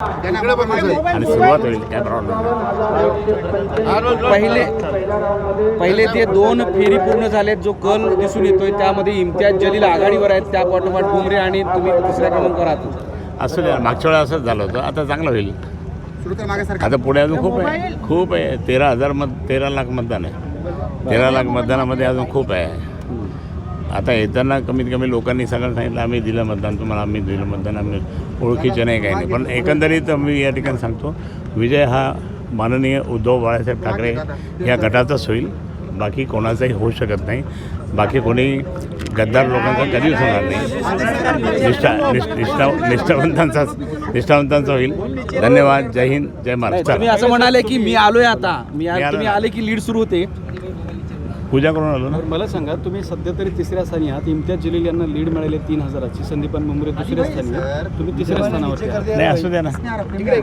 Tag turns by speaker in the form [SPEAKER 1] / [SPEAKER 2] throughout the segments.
[SPEAKER 1] आणि सुरुवात होईल काय प्रॉब्लेम
[SPEAKER 2] पहिले पहिले ते दोन फेरी पूर्ण झालेत जो कल दिसून येतोय त्यामध्ये इम्तियाज जलील आघाडीवर आहेत त्या पाठोपाठ बुमरे आणि तुम्ही तिसऱ्या क्रमांकावर आहात.
[SPEAKER 1] असं द्या मागच्या वेळा असंच झालं होतं आता चांगलं होईल. आता पुढे अजून खूप आहे. खूप आहे. तेरा हजार मत तेरा लाख मतदान आहे. तेरा लाख मतदानामध्ये अजून खूप आहे. आता येताना कमीत कमी लोकांनी सगळं सांगितलं आम्ही दिलं मतदान तुम्हाला आम्ही दिलं मतदान आम्ही ओळखीचे नाही काही नाही. पण एकंदरीत मी या ठिकाणी सांगतो विजय हा माननीय उद्धव बाळासाहेब ठाकरे या गटाचाच होईल. बाकी कोणाचाही होऊ शकत नाही. बाकी कोणी गद्दार लोकांचा कधीच होणार नाही. निष्ठा निष्ठ निष्ठा निष्ठावंतांचाच निष्ठावंतांचा होईल. धन्यवाद. जय हिंद. जय महाराष्ट्र.
[SPEAKER 2] तुम्ही असं म्हणाले की मी आलोय आता. मी.
[SPEAKER 1] आले
[SPEAKER 2] की लीड सुरू होते.
[SPEAKER 1] पूजा करून आलो ना?
[SPEAKER 3] मला सांगा तुम्ही सध्या तरी तिसऱ्या स्थानी आहात. इम्तियाज जलील यांना लीड मिळाली तीन हजाराची संदीपान मुंबरे दुसऱ्या स्थानी. तुम्ही तिसऱ्या स्थानावरती आहात.
[SPEAKER 1] नाही असू द्या ना. काय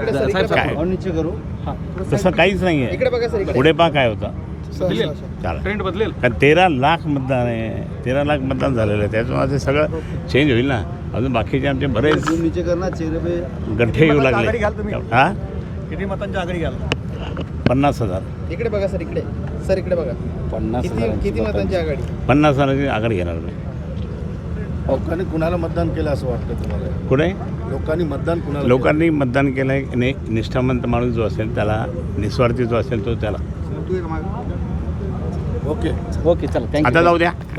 [SPEAKER 1] तसं काहीच नाही आहे. पुढे पा काय होता.
[SPEAKER 3] बदलेल
[SPEAKER 1] चालेल
[SPEAKER 3] ट्रेंड बदलेल.
[SPEAKER 1] कारण तेरा लाख मतदान आहे. तेरा लाख मतदान झालेलं आहे. त्याच्यामुळे ते सगळं चेंज होईल ना. अजून बाकीचे आमचे बरेच गठ्ठे येऊ लागले. हा?
[SPEAKER 4] किती मतांच्या आघाडी घ्याल?
[SPEAKER 1] पन्नास हजार.
[SPEAKER 5] इकडे बघा सर इकडे. सर इकडे बघा.
[SPEAKER 2] पन्नास
[SPEAKER 5] किती किती मतांची आघाडी?
[SPEAKER 1] पन्नास हजाराची आघाडी घेणार मी.
[SPEAKER 4] लोकांनी कुणाला मतदान केलं असं वाटतं तुम्हाला?
[SPEAKER 1] कुठे?
[SPEAKER 4] लोकांनी मतदान कुणाला
[SPEAKER 1] लोकांनी मतदान केलं आहे नि निष्ठावंत माणूस जो असेल त्याला निस्वार्थी जो असेल तो त्याला.
[SPEAKER 4] केलं? ओके.
[SPEAKER 2] ओके चला. थँक्यू
[SPEAKER 1] आता जाऊ द्या.